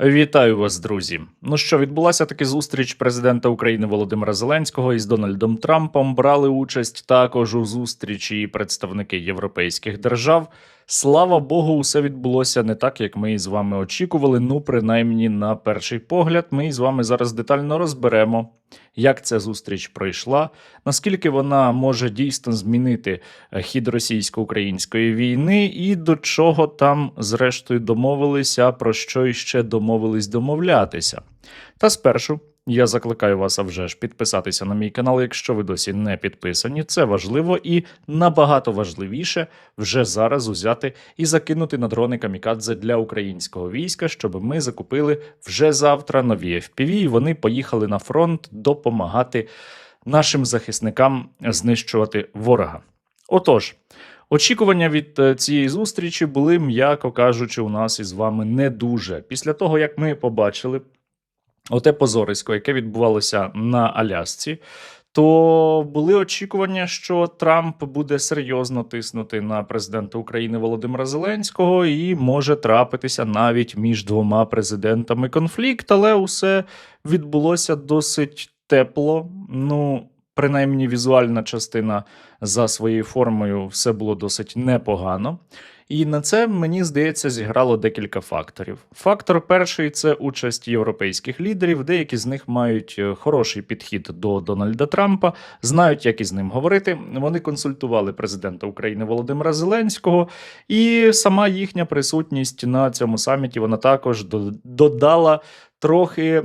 Вітаю вас, друзі. Ну що, відбулася таки зустріч президента України Володимира Зеленського із Дональдом Трампом. Брали участь також у зустрічі представники європейських держав. Слава Богу, усе відбулося не так, як ми із вами очікували. Ну, принаймні, на перший погляд, ми із вами зараз детально розберемо, як ця зустріч пройшла, наскільки вона може дійсно змінити е, хід російсько-української війни, і до чого там, зрештою, домовилися, про що іще домовились домовлятися. Та спершу я закликаю вас а вже ж підписатися на мій канал, якщо ви досі не підписані. Це важливо і набагато важливіше вже зараз узяти і закинути на дрони камікадзе для українського війська, щоб ми закупили вже завтра нові FPV, і вони поїхали на фронт допомагати нашим захисникам знищувати ворога. Отож. Очікування від е, цієї зустрічі були, м'яко кажучи, у нас із вами не дуже. Після того, як ми побачили оте позорисько, яке відбувалося на Алясці, то були очікування, що Трамп буде серйозно тиснути на президента України Володимира Зеленського, і може трапитися навіть між двома президентами конфлікт, але усе відбулося досить тепло. Ну, принаймні, візуальна частина за своєю формою все було досить непогано. І на це мені здається зіграло декілька факторів. Фактор перший це участь європейських лідерів. Деякі з них мають е, хороший підхід до Дональда Трампа, знають, як із ним говорити. Вони консультували президента України Володимира Зеленського, і сама їхня присутність на цьому саміті вона також до- додала. Трохи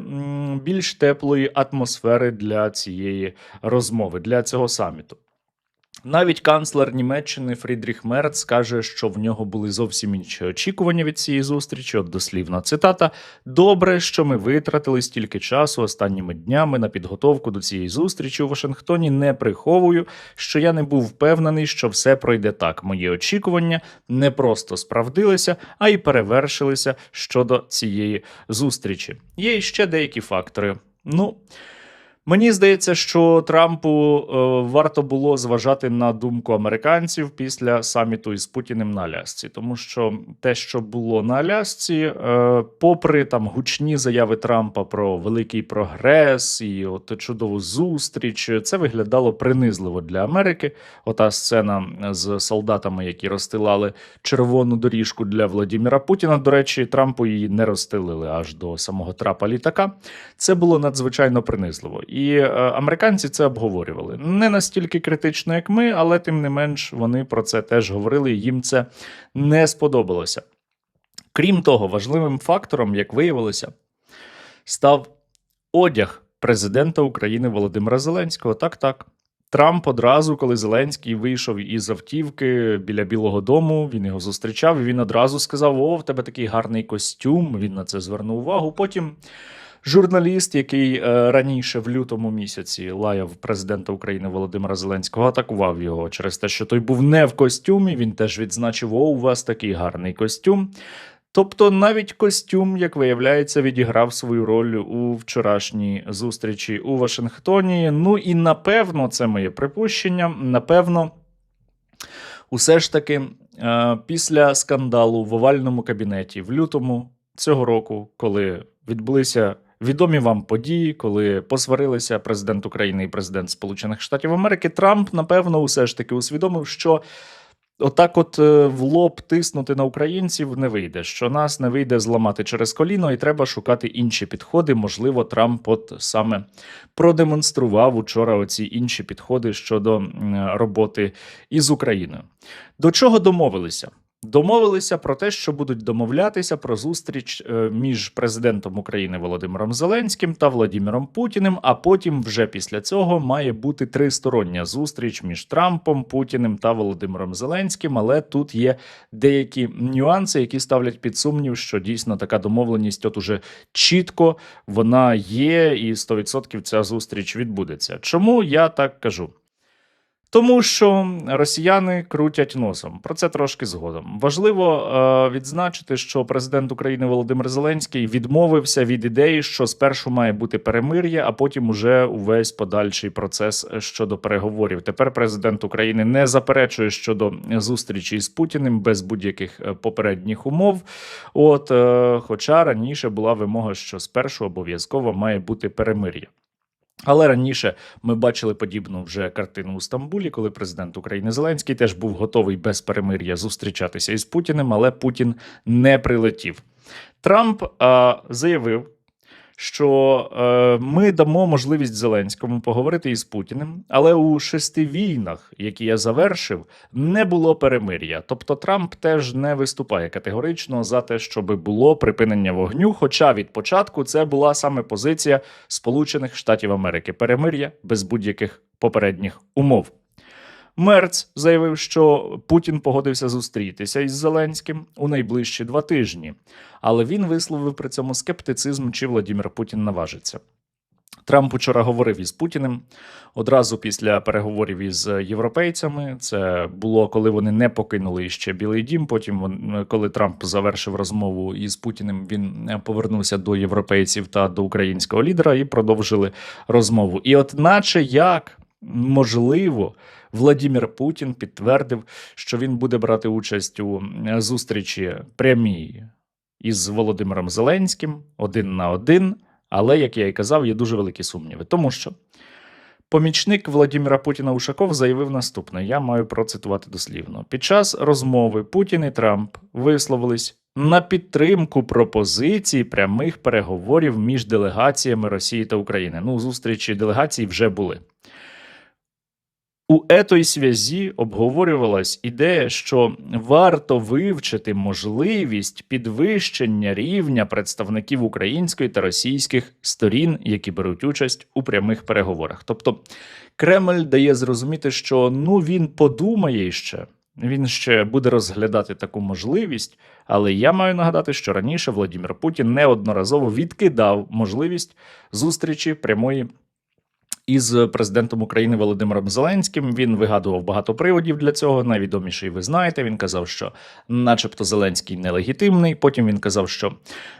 більш теплої атмосфери для цієї розмови, для цього саміту. Навіть канцлер Німеччини Фрідріх Мерц каже, що в нього були зовсім інші очікування від цієї зустрічі. От дослівна цитата: Добре, що ми витратили стільки часу останніми днями на підготовку до цієї зустрічі у Вашингтоні. Не приховую, що я не був впевнений, що все пройде так. Мої очікування не просто справдилися, а й перевершилися щодо цієї зустрічі. Є ще деякі фактори. Ну. Мені здається, що Трампу е, варто було зважати на думку американців після саміту із Путіним на Алясці, тому що те, що було на Алясці, е, попри там гучні заяви Трампа про великий прогрес і от чудову зустріч, це виглядало принизливо для Америки. Ота сцена з солдатами, які розстилали червону доріжку для Владіміра Путіна. До речі, Трампу її не розстелили аж до самого трапа літака. Це було надзвичайно принизливо. І е, американці це обговорювали. Не настільки критично, як ми, але тим не менш вони про це теж говорили, і їм це не сподобалося. Крім того, важливим фактором, як виявилося, став одяг президента України Володимира Зеленського. Так, так. Трамп одразу, коли Зеленський вийшов із автівки біля Білого Дому, він його зустрічав. і Він одразу сказав: О, в тебе такий гарний костюм. Він на це звернув увагу. Потім журналіст, який е, раніше в лютому місяці лаяв президента України Володимира Зеленського, атакував його через те, що той був не в костюмі. Він теж відзначив: О, у вас такий гарний костюм. Тобто навіть костюм, як виявляється, відіграв свою роль у вчорашній зустрічі у Вашингтоні. Ну і напевно, це моє припущення. Напевно, усе ж таки, е, після скандалу в овальному кабінеті в лютому цього року, коли відбулися відомі вам події, коли посварилися президент України і президент Сполучених Штатів Америки, Трамп, напевно, усе ж таки усвідомив, що. Отак, от е, в лоб тиснути на українців не вийде. Що нас не вийде зламати через коліно, і треба шукати інші підходи. Можливо, Трамп от саме продемонстрував учора оці інші підходи щодо роботи із Україною. До чого домовилися? Домовилися про те, що будуть домовлятися про зустріч е, між президентом України Володимиром Зеленським та Владимиром Путіним. А потім, вже після цього, має бути тристороння зустріч між Трампом, Путіним та Володимиром Зеленським. Але тут є деякі нюанси, які ставлять під сумнів, що дійсно така домовленість, от уже чітко вона є, і 100% ця зустріч відбудеться. Чому я так кажу? Тому що росіяни крутять носом. Про це трошки згодом. Важливо е, відзначити, що президент України Володимир Зеленський відмовився від ідеї, що спершу має бути перемир'я, а потім уже увесь подальший процес щодо переговорів. Тепер президент України не заперечує щодо зустрічі з Путіним без будь-яких е, попередніх умов. От, е, хоча раніше була вимога, що спершу обов'язково має бути перемир'я. Але раніше ми бачили подібну вже картину у Стамбулі, коли президент України Зеленський теж був готовий без перемир'я зустрічатися із Путіним, але Путін не прилетів. Трамп а, заявив, що е, ми дамо можливість Зеленському поговорити із Путіним, але у шести війнах, які я завершив, не було перемир'я. Тобто Трамп теж не виступає категорично за те, щоб було припинення вогню. Хоча від початку це була саме позиція Сполучених Штатів Америки перемир'я без будь-яких попередніх умов. Мерц заявив, що Путін погодився зустрітися із Зеленським у найближчі два тижні, але він висловив при цьому скептицизм, чи Владимир Путін наважиться. Трамп учора говорив із Путіним одразу після переговорів із європейцями. Це було коли вони не покинули ще Білий Дім. Потім, коли Трамп завершив розмову із Путіним, він повернувся до європейців та до українського лідера і продовжили розмову. І, от, наче як можливо. Владимир Путін підтвердив, що він буде брати участь у зустрічі прямій із Володимиром Зеленським один на один. Але, як я і казав, є дуже великі сумніви, тому що помічник Владимира Путіна Ушаков заявив наступне: я маю процитувати дослівно. Під час розмови Путін і Трамп висловились на підтримку пропозиції прямих переговорів між делегаціями Росії та України. Ну, зустрічі делегацій вже були. У етой связі обговорювалась ідея, що варто вивчити можливість підвищення рівня представників української та російських сторін, які беруть участь у прямих переговорах. Тобто Кремль дає зрозуміти, що ну він подумає ще. Він ще буде розглядати таку можливість, але я маю нагадати, що раніше Владимир Путін неодноразово відкидав можливість зустрічі прямої із президентом України Володимиром Зеленським. Він вигадував багато приводів для цього. Найвідоміший ви знаєте. Він казав, що, начебто, Зеленський нелегітимний. Потім він казав, що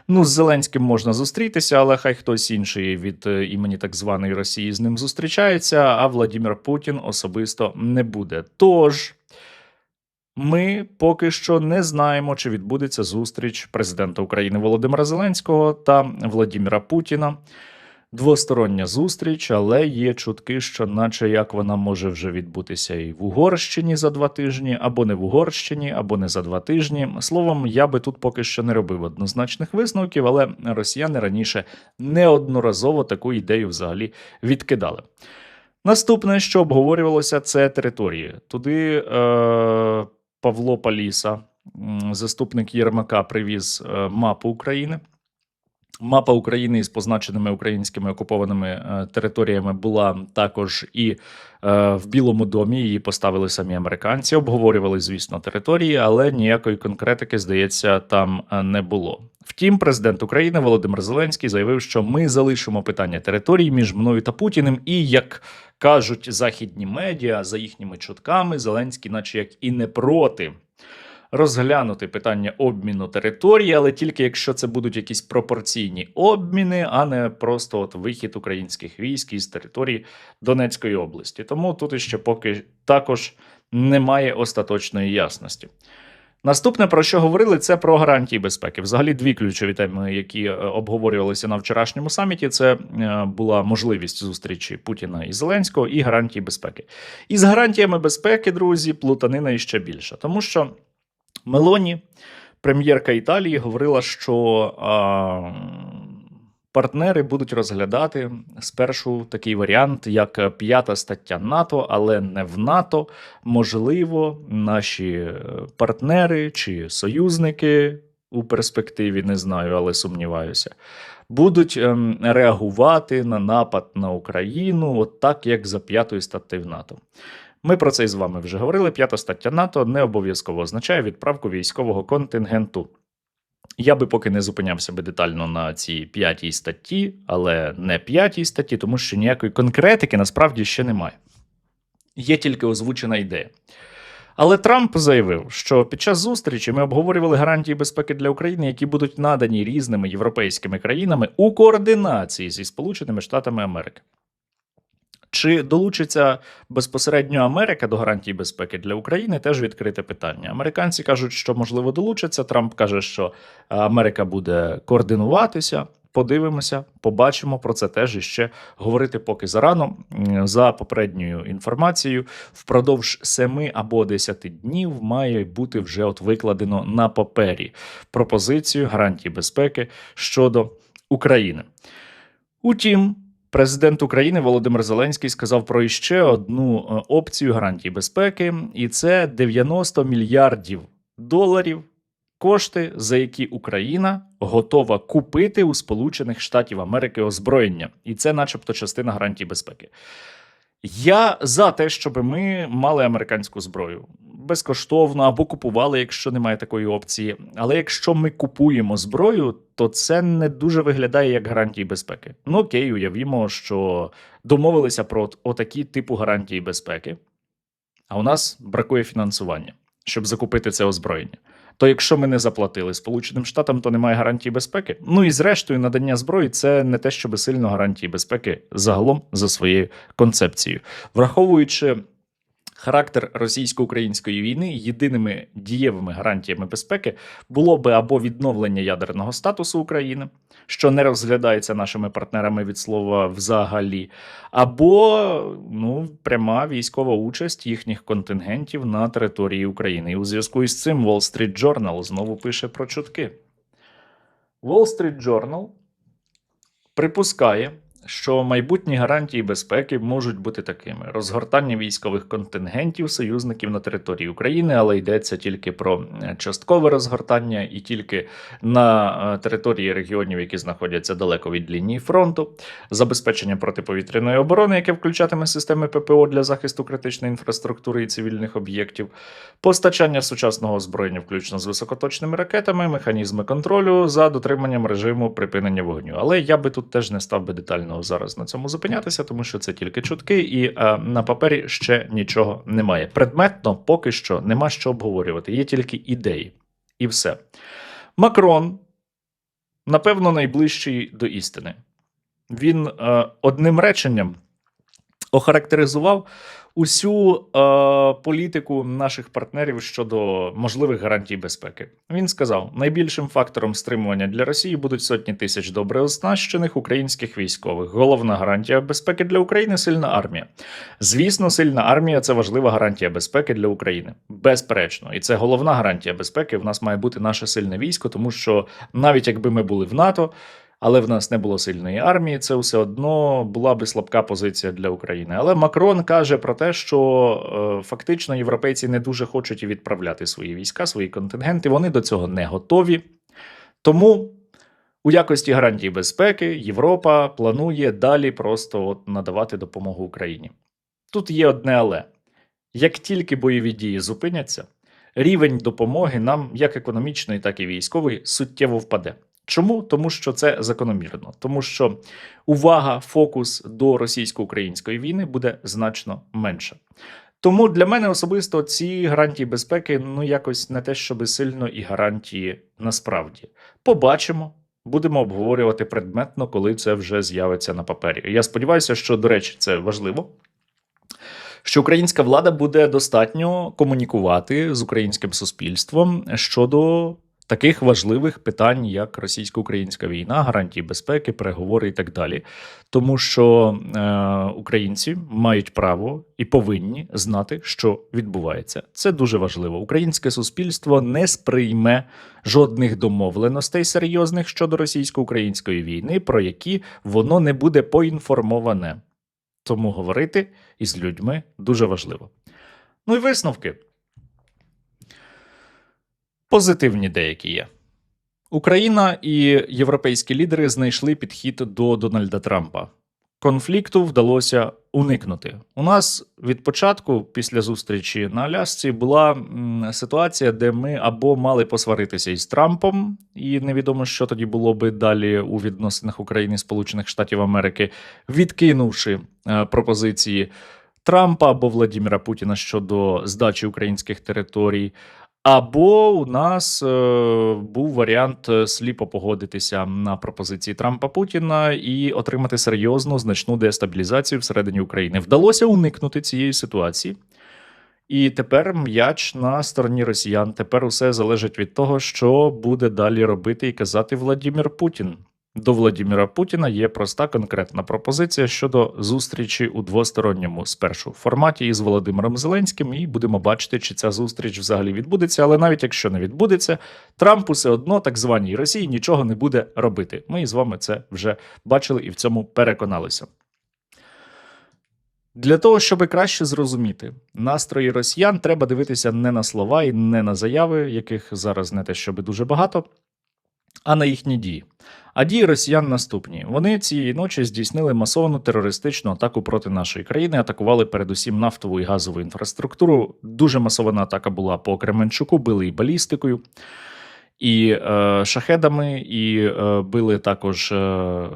ну з Зеленським можна зустрітися, але хай хтось інший від е, імені так званої Росії з ним зустрічається. А Владимир Путін особисто не буде. Тож. Ми поки що не знаємо, чи відбудеться зустріч президента України Володимира Зеленського та Владимира Путіна. Двостороння зустріч, але є чутки, що, наче як вона може вже відбутися і в Угорщині за два тижні, або не в Угорщині, або не за два тижні. Словом, я би тут поки що не робив однозначних висновків, але росіяни раніше неодноразово таку ідею взагалі відкидали. Наступне, що обговорювалося, це території. Туди е, Павло Паліса, заступник Єрмака, привіз е, мапу України. Мапа України із позначеними українськими окупованими е, територіями була також і е, в Білому домі. Її поставили самі американці. Обговорювали, звісно, території, але ніякої конкретики, здається, там е, не було. Втім, президент України Володимир Зеленський заявив, що ми залишимо питання території між мною та Путіним, і як кажуть західні медіа за їхніми чутками, Зеленський, наче як і не проти розглянути питання обміну території, але тільки якщо це будуть якісь пропорційні обміни, а не просто от вихід українських військ із території Донецької області. Тому тут іще поки також немає остаточної ясності. Наступне, про що говорили, це про гарантії безпеки. Взагалі, дві ключові теми, які е, обговорювалися на вчорашньому саміті, це е, була можливість зустрічі Путіна і Зеленського і гарантії безпеки. І з гарантіями безпеки, друзі, плутанина іще більша, тому що. Мелоні, прем'єрка Італії, говорила, що а, партнери будуть розглядати спершу такий варіант, як п'ята стаття НАТО, але не в НАТО. Можливо, наші партнери чи союзники у перспективі не знаю, але сумніваюся. Будуть ем, реагувати на напад на Україну, от так як за п'ятою статтею НАТО. Ми про це із вами вже говорили. П'ята стаття НАТО не обов'язково означає відправку військового контингенту. Я би поки не зупинявся би детально на цій п'ятій статті, але не п'ятій статті, тому що ніякої конкретики насправді ще немає. Є тільки озвучена ідея. Але Трамп заявив, що під час зустрічі ми обговорювали гарантії безпеки для України, які будуть надані різними європейськими країнами у координації зі Сполученими Штатами Америки. Чи долучиться безпосередньо Америка до гарантій безпеки для України? Теж відкрите питання. Американці кажуть, що можливо долучаться. Трамп каже, що Америка буде координуватися. Подивимося, побачимо про це теж іще говорити поки зарано. За попередньою інформацією, впродовж 7 або 10 днів має бути вже от викладено на папері пропозицію гарантій безпеки щодо України. Утім, президент України Володимир Зеленський сказав про іще одну е, опцію гарантій безпеки, і це 90 мільярдів доларів. Кошти, за які Україна готова купити у Сполучених Штатів Америки озброєння, і це, начебто, частина гарантій безпеки. Я за те, щоб ми мали американську зброю безкоштовно або купували, якщо немає такої опції. Але якщо ми купуємо зброю, то це не дуже виглядає як гарантії безпеки. Ну окей, уявімо, що домовилися про от- отакі типу гарантії безпеки, а у нас бракує фінансування, щоб закупити це озброєння. То якщо ми не заплатили Сполученим Штатам, то немає гарантії безпеки. Ну і зрештою, надання зброї це не те, щоб сильно гарантії безпеки загалом за своєю концепцією, враховуючи. Характер російсько-української війни єдиними дієвими гарантіями безпеки було би або відновлення ядерного статусу України, що не розглядається нашими партнерами від слова взагалі, або ну, пряма військова участь їхніх контингентів на території України. І у зв'язку із цим Wall Street Journal знову пише про чутки. Wall Street Journal припускає, що майбутні гарантії безпеки можуть бути такими: розгортання військових контингентів союзників на території України, але йдеться тільки про е, часткове розгортання і тільки на е, території регіонів, які знаходяться далеко від лінії фронту, забезпечення протиповітряної оборони, яке включатиме системи ППО для захисту критичної інфраструктури і цивільних об'єктів, постачання сучасного озброєння, включно з високоточними ракетами, механізми контролю за дотриманням режиму припинення вогню. Але я би тут теж не став би детально зараз на цьому зупинятися, тому що це тільки чутки, і е, на папері ще нічого немає. Предметно поки що нема що обговорювати, є тільки ідеї. І все. Макрон, напевно, найближчий до істини. Він е, одним реченням охарактеризував усю е, політику наших партнерів щодо можливих гарантій безпеки. Він сказав: найбільшим фактором стримування для Росії будуть сотні тисяч добре оснащених українських військових. Головна гарантія безпеки для України сильна армія. Звісно, сильна армія це важлива гарантія безпеки для України. Безперечно, і це головна гарантія безпеки. В нас має бути наше сильне військо, тому що навіть якби ми були в НАТО. Але в нас не було сильної армії, це все одно була би слабка позиція для України. Але Макрон каже про те, що е, фактично європейці не дуже хочуть відправляти свої війська, свої контингенти. Вони до цього не готові. Тому у якості гарантії безпеки Європа планує далі просто от надавати допомогу Україні. Тут є одне але: як тільки бойові дії зупиняться, рівень допомоги нам, як економічної, так і військової, суттєво впаде. Чому? Тому що це закономірно, тому що увага, фокус до російсько-української війни буде значно менша. Тому для мене особисто ці гарантії безпеки ну якось не те, щоби сильно і гарантії насправді. Побачимо, будемо обговорювати предметно, коли це вже з'явиться на папері. Я сподіваюся, що, до речі, це важливо. Що українська влада буде достатньо комунікувати з українським суспільством щодо таких важливих питань, як російсько-українська війна, гарантії безпеки, переговори і так далі. Тому що е, українці мають право і повинні знати, що відбувається. Це дуже важливо. Українське суспільство не сприйме жодних домовленостей серйозних щодо російсько-української війни, про які воно не буде поінформоване. Тому говорити із людьми дуже важливо. Ну і висновки. Позитивні деякі є. Україна і європейські лідери знайшли підхід до Дональда Трампа. Конфлікту вдалося уникнути. У нас від початку, після зустрічі на Алясці, була ситуація, де ми або мали посваритися із Трампом, і невідомо, що тоді було би далі у відносинах України і Сполучених Штатів Америки, відкинувши е, пропозиції Трампа або Владіміра Путіна щодо здачі українських територій. Або у нас е, був варіант е, сліпо погодитися на пропозиції Трампа Путіна і отримати серйозну значну дестабілізацію всередині України. Вдалося уникнути цієї ситуації. І тепер м'яч на стороні росіян. Тепер усе залежить від того, що буде далі робити і казати Владімір Путін. До Владіміра Путіна є проста конкретна пропозиція щодо зустрічі у двосторонньому спершу форматі із Володимиром Зеленським, і будемо бачити, чи ця зустріч взагалі відбудеться. Але навіть якщо не відбудеться, Трамп усе одно так званій Росії нічого не буде робити. Ми з вами це вже бачили і в цьому переконалися. Для того, щоб краще зрозуміти настрої росіян, треба дивитися не на слова і не на заяви, яких зараз не те, щоб дуже багато, а на їхні дії. А дії росіян наступні: вони цієї ночі здійснили масовану терористичну атаку проти нашої країни, атакували передусім нафтову і газову інфраструктуру. Дуже масована атака була по Кременчуку, били і балістикою. І е, шахедами, і е, били також е,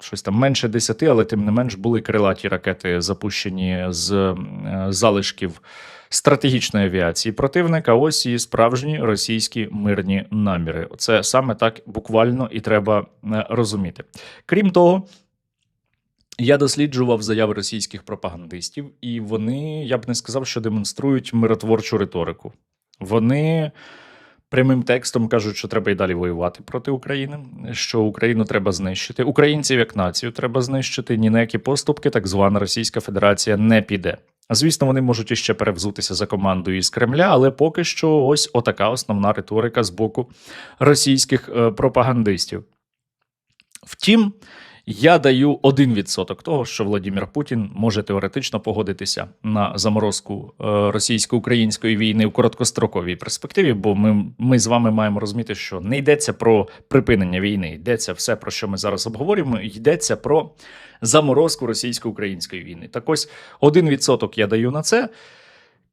щось там менше десяти, але тим не менш були крилаті ракети, запущені з е, залишків стратегічної авіації противника. Ось і справжні російські мирні наміри. Це саме так буквально і треба е, розуміти. Крім того. Я досліджував заяви російських пропагандистів, і вони, я б не сказав, що демонструють миротворчу риторику. Вони прямим текстом кажуть, що треба і далі воювати проти України, що Україну треба знищити. Українців як націю треба знищити. Ні на які поступки так звана Російська Федерація не піде. Звісно, вони можуть іще перевзутися за командою із Кремля, але поки що ось отака основна риторика з боку російських е, пропагандистів. Втім, я даю 1% того, що Владимир Путін може теоретично погодитися на заморозку е, російсько-української війни в короткостроковій перспективі, бо ми, ми з вами маємо розуміти, що не йдеться про припинення війни, йдеться все, про що ми зараз обговорюємо, йдеться про заморозку російсько-української війни. Так ось 1% я даю на це.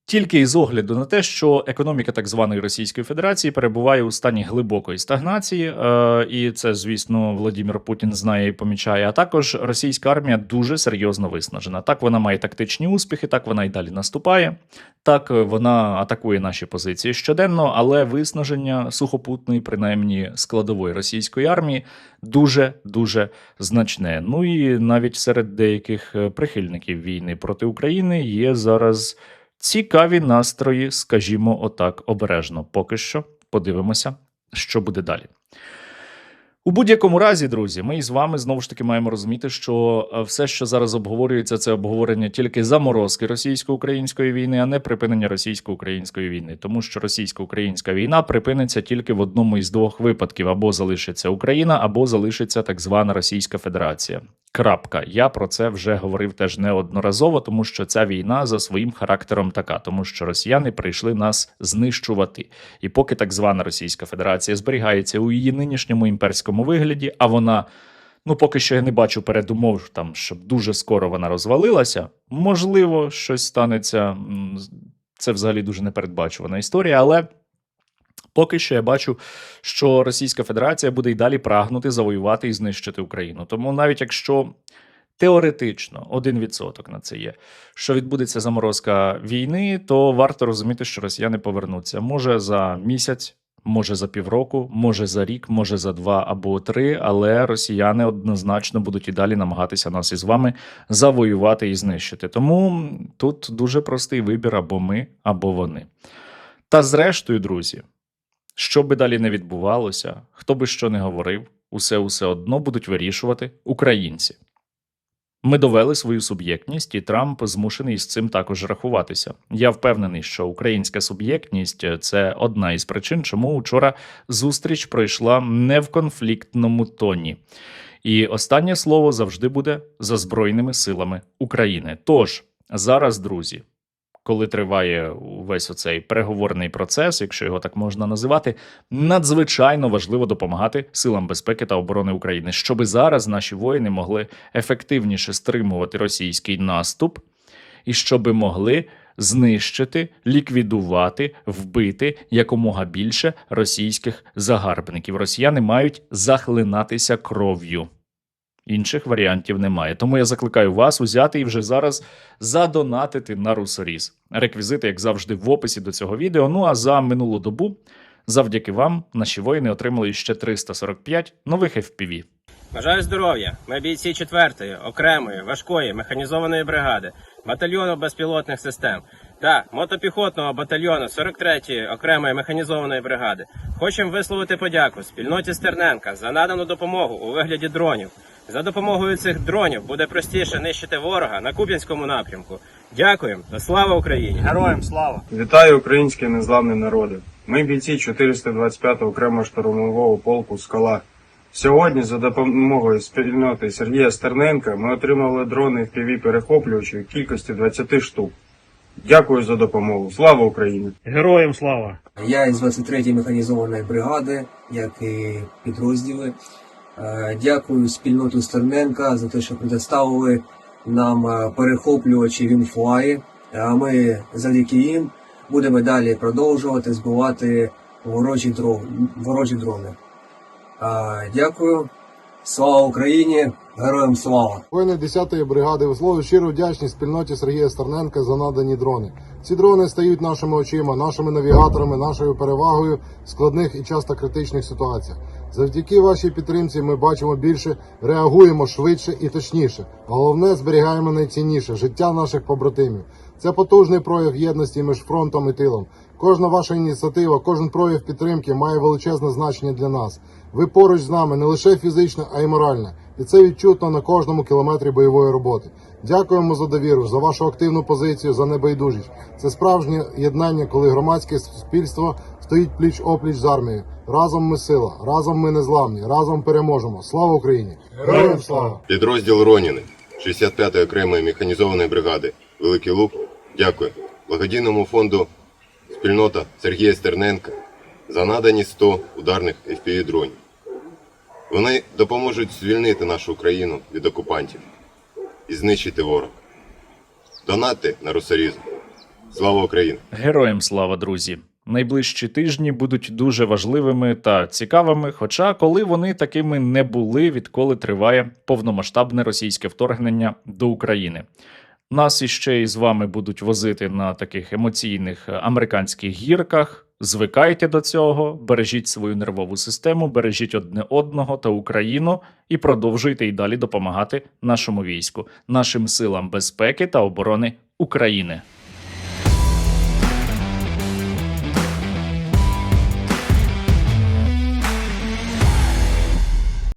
Тільки із огляду на те, що економіка так званої Російської Федерації перебуває у стані глибокої стагнації, е, і це, звісно, Владимир Путін знає і помічає. А також російська армія дуже серйозно виснажена. Так вона має тактичні успіхи, так вона і далі наступає. Так вона атакує наші позиції щоденно, але виснаження сухопутної, принаймні складової російської армії, дуже дуже значне. Ну і навіть серед деяких е, прихильників війни проти України є зараз. Цікаві настрої, скажімо отак, обережно. Поки що подивимося, що буде далі. У будь-якому разі, друзі, ми з вами знову ж таки маємо розуміти, що е, все, що зараз обговорюється, це обговорення тільки заморозки російсько-української війни, а не припинення російсько-української війни, тому що російсько-українська війна припиниться тільки в одному із двох випадків: або залишиться Україна, або залишиться так звана Російська Федерація. Крапка. Я про це вже говорив теж неодноразово, тому що ця війна за своїм характером така, тому що росіяни прийшли нас знищувати. І поки так звана Російська Федерація зберігається у її нинішньому імперському вигляді, а вона. Ну, поки що я не бачу передумов, там, щоб дуже скоро вона розвалилася. Можливо, щось станеться. Це взагалі дуже непередбачувана історія, але Поки що я бачу, що Російська Федерація буде й далі прагнути завоювати і знищити Україну. Тому навіть якщо теоретично 1% на це є, що відбудеться заморозка війни, то варто розуміти, що росіяни повернуться. Може за місяць, може за півроку, може за рік, може за два або три, але росіяни однозначно будуть і далі намагатися нас із вами завоювати і знищити. Тому тут дуже простий вибір: або ми, або вони. Та зрештою, друзі. Що би далі не відбувалося, хто би що не говорив, усе усе одно будуть вирішувати українці. Ми довели свою суб'єктність, і Трамп змушений з цим також рахуватися. Я впевнений, що українська суб'єктність це одна із причин, чому вчора зустріч пройшла не в конфліктному тоні. І останнє слово завжди буде за Збройними силами України. Тож зараз, друзі, коли триває весь оцей переговорний процес, якщо його так можна називати, надзвичайно важливо допомагати силам безпеки та оборони України, щоби зараз наші воїни могли ефективніше стримувати російський наступ і щоби могли знищити, ліквідувати, вбити якомога більше російських загарбників. Росіяни мають захлинатися кров'ю. Інших варіантів немає. Тому я закликаю вас узяти і вже зараз задонатити на Русоріз. Реквізити, як завжди, в описі до цього відео. Ну а за минулу добу, завдяки вам, наші воїни отримали ще 345 нових FPV. Бажаю здоров'я. Ми бійці 4-ї, окремої, важкої, механізованої бригади, батальйону безпілотних систем та мотопіхотного батальйону 43-ї окремої механізованої бригади. Хочемо висловити подяку спільноті Стерненка за надану допомогу у вигляді дронів. За допомогою цих дронів буде простіше нищити ворога на Куп'янському напрямку. Дякуємо та слава Україні! Героям слава! Вітаю українські незламні народи. Ми бійці 425 окремого штурмового полку Скала. Сьогодні за допомогою спільноти Сергія Стерненка ми отримали дрони FPV перехоплювачі в кількості 20 штук. Дякую за допомогу. Слава Україні! Героям слава! Я із 23-ї механізованої бригади, як і підрозділи. Е, Дякую спільноту Стерненка за те, що предоставили нам е, перехоплювачі Вінфлаї. А ми завдяки їм будемо далі продовжувати збивати ворожі дрони. Е, Дякую. Слава Україні! Героям слава! Воїни 10-ї бригади висловлюють щиру вдячність спільноті Сергія Стерненка за надані дрони. Ці дрони стають нашими очима, нашими навігаторами, нашою перевагою в складних і часто критичних ситуаціях. Завдяки вашій підтримці ми бачимо більше, реагуємо швидше і точніше. Головне зберігаємо найцінніше життя наших побратимів. Це потужний прояв єдності між фронтом і тилом. Кожна ваша ініціатива, кожен прояв підтримки має величезне значення для нас. Ви поруч з нами не лише фізично, а й морально. І це відчутно на кожному кілометрі бойової роботи. Дякуємо за довіру, за вашу активну позицію, за небайдужість. Це справжнє єднання, коли громадське суспільство стоїть пліч опліч з армією. Разом ми сила, разом ми незламні, разом переможемо. Слава Україні! Героям слава! Підрозділ Роніни 65-ї окремої механізованої бригади Великий Лук. Дякую благодійному фонду спільнота Сергія Стерненка за надані 100 ударних FPV дронів. Вони допоможуть звільнити нашу країну від окупантів і знищити ворога. Донати на Русарізм. Слава Україні! Героям слава, друзі! Найближчі тижні будуть дуже важливими та цікавими. Хоча коли вони такими не були, відколи триває повномасштабне російське вторгнення до України. Нас іще із вами будуть возити на таких емоційних е, американських гірках. Звикайте до цього, бережіть свою нервову систему, бережіть одне одного та Україну і продовжуйте й далі допомагати нашому війську, нашим силам безпеки та оборони України.